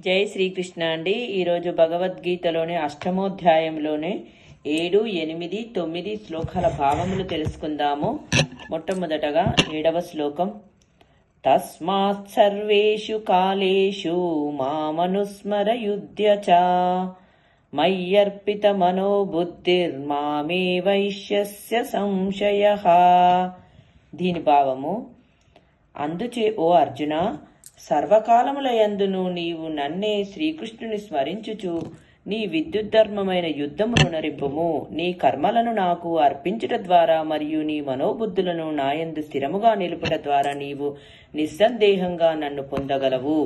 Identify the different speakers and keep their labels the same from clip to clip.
Speaker 1: జై శ్రీకృష్ణ అండి. ఈరోజు భగవద్గీతలోని అష్టమోధ్యాయంలోనే ఏడు ఎనిమిది తొమ్మిది శ్లోకాల భావములు తెలుసుకుందాము. మొట్టమొదటగా ఏడవ శ్లోకం. తస్మాత్ సర్వేషు కాలేషు మామనుస్మర యుధ్య చ. మయ్యర్పిత మనోబుద్ధిర్మామే వైశ్యస్య సంశయ. దీని భావము అందుచే ఓ అర్జున సర్వకాలములయందును నీవు నన్నే శ్రీకృష్ణుని స్మరించుచు నీ విద్యుత్ ధర్మమైన యుద్ధమును నరింపుము నీ కర్మలను నాకు అర్పించుట ద్వారా మరియు నీ మనోబుద్ధులను నాయందు స్థిరముగా నిలుపుట ద్వారా నీవు నిస్సందేహంగా నన్ను పొందగలవు.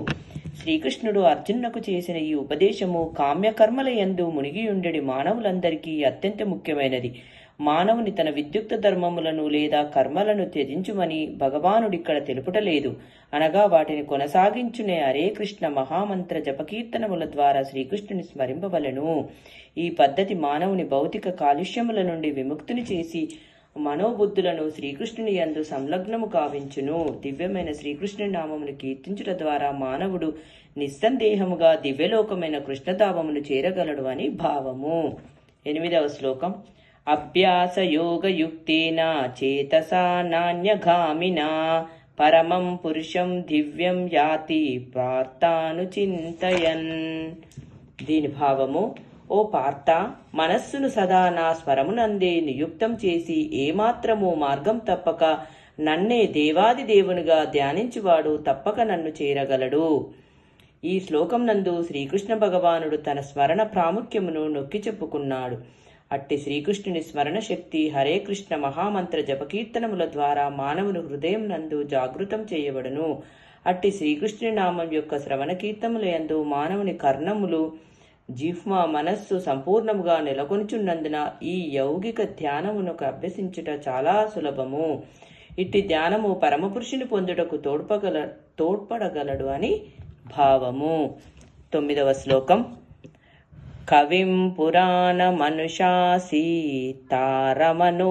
Speaker 1: శ్రీకృష్ణుడు అర్జునునకు చేసిన ఈ ఉపదేశము కామ్యకర్మల యందు మునిగియుండెడి మానవులందరికీ అత్యంత ముఖ్యమైనది. మానవుని తన విద్యుక్త ధర్మములను లేదా కర్మలను త్యజించుమని భగవానుడిక్కడ తెలుపుటలేదు అనగా వాటిని కొనసాగించునే హరే కృష్ణ మహామంత్ర జపకీర్తనముల ద్వారా శ్రీకృష్ణుని స్మరింపవలను. ఈ పద్ధతి మానవుని భౌతిక కాలుష్యముల నుండి విముక్తిని చేసి మనోబుద్ధులను శ్రీకృష్ణుని యందు సంలగ్నము కావించును దివ్యమైన శ్రీకృష్ణుని నామమును కీర్తించుట ద్వారా మానవుడు నిస్సందేహముగా దివ్యలోకమైన కృష్ణధామమును చేరగలడు అని భావము. ఎనిమిదవ శ్లోకం. అభ్యాసయోగయుక్తేన చేతసా నాణ్యగామినా? పరమం పురుషం దివ్యం యాతి పార్థాను చింతయన్. దీని భావము ఓ పార్థ మనస్సును సదా నా స్వరమునందే నియుక్తం చేసి ఏమాత్రము మార్గం తప్పక నన్నే దేవాది దేవునిగా ధ్యానించువాడు తప్పక నన్ను చేరగలడు. ఈ శ్లోకం నందు శ్రీకృష్ణ భగవానుడు తన స్మరణ ప్రాముఖ్యమును నొక్కి చెప్పుకున్నాడు. అట్టి శ్రీకృష్ణుని స్మరణ శక్తి హరే కృష్ణ మహామంత్ర జపకీర్తనముల ద్వారా మానవుని హృదయం నందు జాగృతం చేయబడును. అట్టి శ్రీకృష్ణుని నామం యొక్క శ్రవణ కీర్తముల యందు మానవుని కర్ణములు జిహ్మ మనస్సు సంపూర్ణముగా నెలకొనుచున్నందున ఈ యౌగిక ధ్యానమునకు అభ్యసించుట చాలా సులభము. ఇట్టి ధ్యానము పరమపురుషుని పొందుటకు తోడ్పగల తోడ్పడగలడు అని భావము. తొమ్మిదవ శ్లోకం. కవిం పురాణమనుశాసీ తారమనోరణీయాంస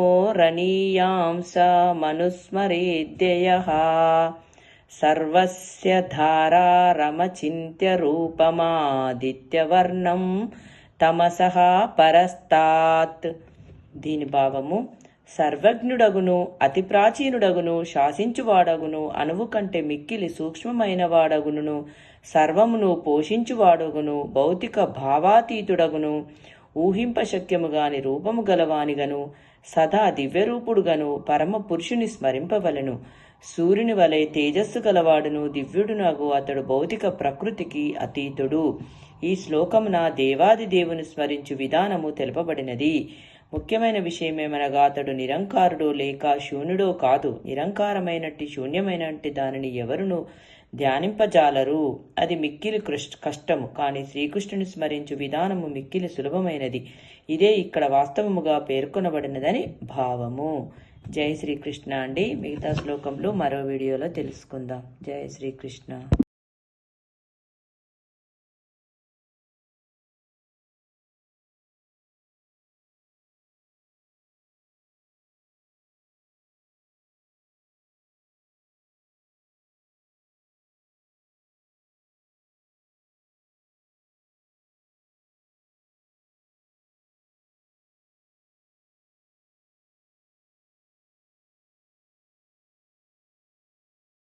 Speaker 1: మనుస్మరేద్యయ సర్వస్య ధారారమచింత్య రూపమాదిత్యవర్ణం తమసః పరస్తాత్ దీని భావము సర్వజ్ఞుడగును అతి ప్రాచీనుడగును శాసించువాడగును అణువు కంటే మిక్కిలి సూక్ష్మమైన వాడగును సర్వమును పోషించువాడగును భౌతిక భావాతీతుడగును ఊహింపశక్యముగాని రూపము గలవానిగను సదా దివ్యరూపుడుగను పరమ పురుషుని స్మరింపవలను. సూర్యుని వలె తేజస్సు గలవాడును దివ్యుడునగు అతడు భౌతిక ప్రకృతికి అతీతుడు. ఈ శ్లోకమున దేవాది దేవుని స్మరించు విధానము తెలుపబడినది. ముఖ్యమైన విషయమేమనగా అతడు నిరంకారుడు లేక శూన్యుడో కాదు. నిరంకారమైనట్టి శూన్యమైనట్టి దానిని ఎవరును ధ్యానింపజాలరు. అది మిక్కిలి కృష్ కష్టము. కానీ శ్రీకృష్ణుని స్మరించు విధానము మిక్కిలి సులభమైనది. ఇదే ఇక్కడ వాస్తవముగా పేర్కొనబడినదని భావము. జై శ్రీకృష్ణ అండి. మిగతా శ్లోకంలో మరో వీడియోలో తెలుసుకుందాం. జై శ్రీకృష్ణ.